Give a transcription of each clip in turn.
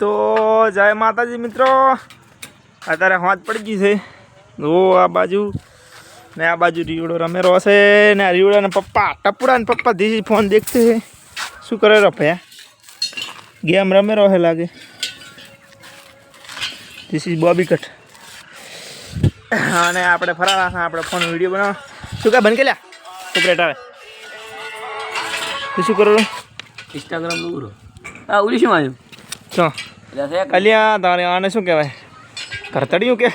તો જય માતાજી મિત્રો. અત્યારે હાથ પડી ગઈ છે. ઓ, આ બાજુ ને આ બાજુ રીવડો રમેરો હશે ને આ રીવડાના પપ્પા, ટપુડા ને પપ્પા ધીસી ફોન દેખતે છે. શું કરે રો ભયા? ગેમ રમેરો હે લાગે. ધીસ ઇઝ બોબી કટ અને આપણે ફરાણા છે, આપણે ફોન વીડિયો બનાવો શું કાંઈ બંધ કે લ્યા કોપરેટ આવે. શું કરો ઇન્સ્ટાગ્રામનું હા ઉલી શું આવ્યું? ચો. અલ્યા તારે આને શું કહેવાય? કરતડિયું કે?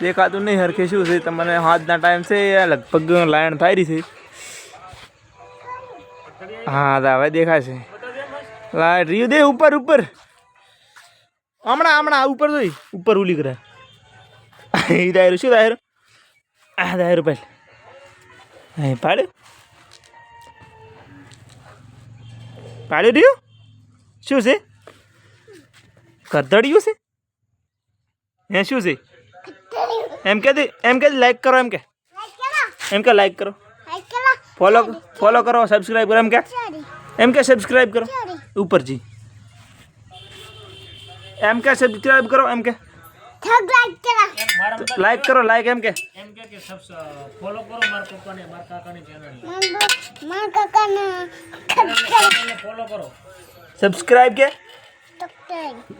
દેખાતું નહીં હરખે શું છે? તમને હાથના ટાઈમ છે લગભગ લાયણ થાય રહી છે. હા દા હવે દેખાય છે લાઈટ રહ્યું દે ઉપર ઉપર. હમણાં હમણાં ઉપર જોઈ. ઉપર ઉલી કરે. એ દાયરું શું દાયરું? આ દાયરું પહેલ હા પાડ્યું? પાડ્યું રહ્યું શું છે કરદડિયું છે હે શું છે એમ કે દે એમ કે લાઈક કરો એમ કે એમ કે લાઈક કરો ફોલો ફોલો કરો સબસ્ક્રાઈબ કરો એમ કે એમ કે સબસ્ક્રાઈબ કરો ઉપર જી એમ કે સબસ્ક્રાઈબ કરો એમ કે લાઈક કરો લાઈક એમ કે સબસ્ક્રાઈબ કે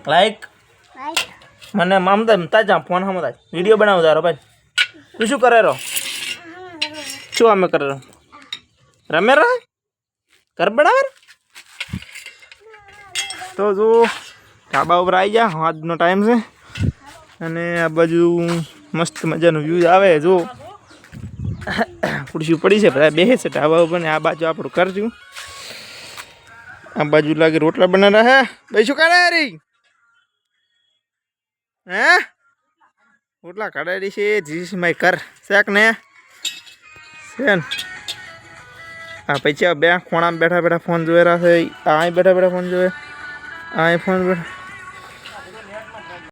લાઈક મને મમતા તાજા ફોન હમ વીડિયો બનાવો તારો ભાઈ. તું શું કરે રહો? શું અમે કરે રહો? રમે રહે? કર બનાવે? તો જો ઢાબા ઉપર આવી જા આજનો ટાઈમ છે. અને આ બાજુ મસ્ત મજાનું વ્યૂઝ આવે. જો ખુરશી પડી છે. બધા બેસે છે ઢાબા ઉપર ને આ બાજુ આપણું કરશું આ બાજુ લાગે રોટલા બનાવ્યા હે? ભાઈ શું કરે રી હે? રોટલા કાઢાડી છે, જીસી માય કર શેક ને? છે ને? આ પછી બે ખૂણામાં બેઠા બેઠા ફોન જોઈ રહ્યા છે. આ બેઠા બેઠા ફોન જોવે. આ ફોન બેઠા